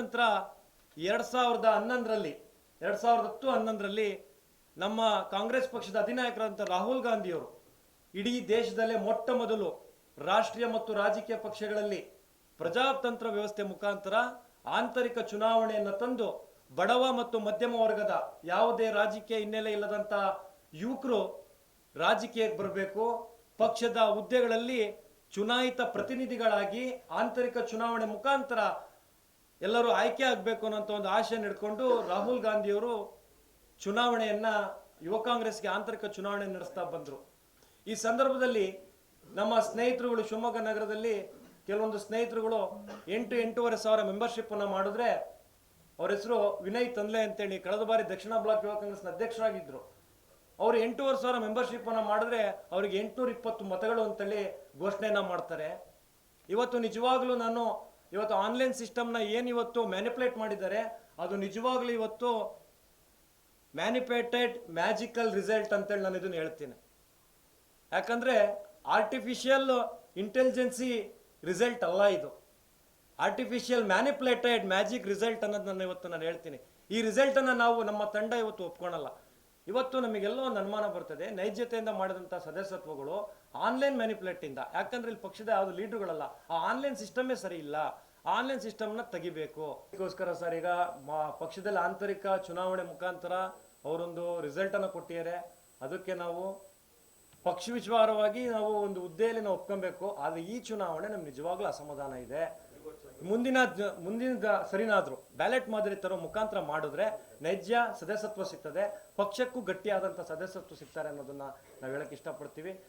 ನಂತರ ಎರಡ್ ಸಾವಿರದ ಹನ್ನೊಂದರಲ್ಲಿ, ಎರಡ್ ಸಾವಿರದ ಹತ್ತು ಹನ್ನೊಂದರಲ್ಲಿ ನಮ್ಮ ಕಾಂಗ್ರೆಸ್ ಪಕ್ಷದ ಅಧಿನಾಯಕರಂತ ರಾಹುಲ್ ಗಾಂಧಿಯವರು ಇಡೀ ದೇಶದಲ್ಲೇ ಮೊಟ್ಟ ಮೊದಲು ರಾಷ್ಟ್ರೀಯ ಮತ್ತು ರಾಜಕೀಯ ಪಕ್ಷಗಳಲ್ಲಿ ಪ್ರಜಾತಂತ್ರ ವ್ಯವಸ್ಥೆ ಮುಖಾಂತರ ಆಂತರಿಕ ಚುನಾವಣೆಯನ್ನು ತಂದು ಬಡವ ಮತ್ತು ಮಧ್ಯಮ ವರ್ಗದ ಯಾವುದೇ ರಾಜಕೀಯ ಹಿನ್ನೆಲೆ ಇಲ್ಲದಂತ ಯುವಕರು ರಾಜಕೀಯಕ್ಕೆ ಬರಬೇಕು. ಪಕ್ಷದ ಹುದ್ದೆಗಳಲ್ಲಿ ಚುನಾಯಿತ ಪ್ರತಿನಿಧಿಗಳಾಗಿ ಆಂತರಿಕ ಚುನಾವಣೆ ಮುಖಾಂತರ ಎಲ್ಲರೂ ಆಯ್ಕೆ ಆಗಬೇಕು ಅನ್ನೋಂಥ ಒಂದು ಆಶೆ ಇಟ್ಕೊಂಡು ರಾಹುಲ್ ಗಾಂಧಿಯವರು ಚುನಾವಣೆಯನ್ನ, ಯುವ ಕಾಂಗ್ರೆಸ್ಗೆ ಆಂತರಿಕ ಚುನಾವಣೆ ನಡೆಸ್ತಾ ಬಂದರು. ಈ ಸಂದರ್ಭದಲ್ಲಿ ನಮ್ಮ ಸ್ನೇಹಿತರುಗಳು ಶಿವಮೊಗ್ಗ ನಗರದಲ್ಲಿ ಕೆಲವೊಂದು ಸ್ನೇಹಿತರುಗಳು ಎಂಟು ಎಂಟೂವರೆ ಸಾವಿರ ಮೆಂಬರ್ಶಿಪ್ ಅನ್ನ ಮಾಡಿದ್ರೆ ಅವ್ರ ಹೆಸರು ವಿನಯ್ ತಂದ್ಲೆ ಅಂತೇಳಿ ಕಳೆದ ಬಾರಿ ದಕ್ಷಿಣ ಬ್ಲಾಕ್ ಯುವ ಕಾಂಗ್ರೆಸ್ನ ಅಧ್ಯಕ್ಷರಾಗಿದ್ರು. ಅವರು ಎಂಟೂವರೆ ಸಾವಿರ ಮೆಂಬರ್ಶಿಪ್ ಅನ್ನ ಮಾಡಿದ್ರೆ ಅವ್ರಿಗೆ ಎಂಟುನೂರ ಇಪ್ಪತ್ತು ಮತಗಳು ಅಂತೇಳಿ ಘೋಷಣೆಯನ್ನ ಮಾಡ್ತಾರೆ. ಇವತ್ತು ನಿಜವಾಗ್ಲೂ ನಾನು ಇವತ್ತು ಆನ್ಲೈನ್ ಸಿಸ್ಟಮ್ನ ಏನು ಇವತ್ತು ಮ್ಯಾನಿಪುಲೇಟ್ ಮಾಡಿದ್ದಾರೆ, ಅದು ನಿಜವಾಗ್ಲೂ ಇವತ್ತು ಮ್ಯಾನಿಪೇಟೆಡ್ ಮ್ಯಾಜಿಕಲ್ ರಿಸಲ್ಟ್ ಅಂತೇಳಿ ನಾನು ಇದನ್ನು ಹೇಳ್ತೀನಿ. ಯಾಕಂದರೆ ಆರ್ಟಿಫಿಷಿಯಲ್ ಇಂಟೆಲಿಜೆನ್ಸಿ ರಿಸಲ್ಟ್ ಅಲ್ಲ ಇದು. ಆರ್ಟಿಫಿಷಿಯಲ್ ಮ್ಯಾನಿಪುಲೇಟೆಡ್ ಮ್ಯಾಜಿಕ್ ರಿಸಲ್ಟ್ ಅನ್ನೋದು ನಾನು ಇವತ್ತು ನಾನು ಹೇಳ್ತೀನಿ. ಈ ರಿಸಲ್ಟನ್ನು ನಾವು ನಮ್ಮ ತಂಡ ಇವತ್ತು ಒಪ್ಕೊಳಲ್ಲ. ಇವತ್ತು ನಮಗೆಲ್ಲ ಒಂದು ಅನುಮಾನ ಬರ್ತದೆ. ನೈಜತೆಯಿಂದ ಮಾಡಿದಂಥ ಸದಸ್ಯತ್ವಗಳು ಆನ್ಲೈನ್ ಮ್ಯಾನಿಪುಲೇಟ್ ಇಂದ. ಯಾಕಂದ್ರೆ ಇಲ್ಲಿ ಪಕ್ಷದ ಯಾವುದು ಲೀಡ್ರುಗಳಲ್ಲ, ಆ ಆನ್ಲೈನ್ ಸಿಸ್ಟಮೇ ಸರಿ ಇಲ್ಲ. ಆನ್ಲೈನ್ ಸಿಸ್ಟಮ್ನ ತೆಗಿಬೇಕು. ಅದಕ್ಕೋಸ್ಕರ ಸರ್, ಈಗ ಪಕ್ಷದಲ್ಲಿ ಆಂತರಿಕ ಚುನಾವಣೆ ಮುಖಾಂತರ ಅವರೊಂದು ರಿಸಲ್ಟ್ ಅನ್ನು ಕೊಟ್ಟಿದ್ದಾರೆ. ಅದಕ್ಕೆ ನಾವು ಪಕ್ಷ ವಿಚಾರವಾಗಿ ನಾವು ಒಂದು ಹುದ್ದೆಯಲ್ಲಿ ನಾವು ಒಪ್ಕೊಬೇಕು. ಆದರೆ ಈ ಚುನಾವಣೆ ನಮ್ಗೆ ನಿಜವಾಗ್ಲೂ ಅಸಮಾಧಾನ ಇದೆ. ಮುಂದಿನ ಮುಂದಿನ ಸರಿನಾದರೂ ಬ್ಯಾಲೆಟ್ ಮಾದರಿ ತರೋ ಮುಖಾಂತರ ಮಾಡಿದ್ರೆ ನೈಜ ಸದಸ್ಯತ್ವ ಸಿಗ್ತದೆ, ಪಕ್ಷಕ್ಕೂ ಗಟ್ಟಿಯಾದಂಥ ಸದಸ್ಯತ್ವ ಸಿಗ್ತಾರೆ ಅನ್ನೋದನ್ನ ನಾವು ಹೇಳಕ್ ಇಷ್ಟಪಡ್ತೀವಿ.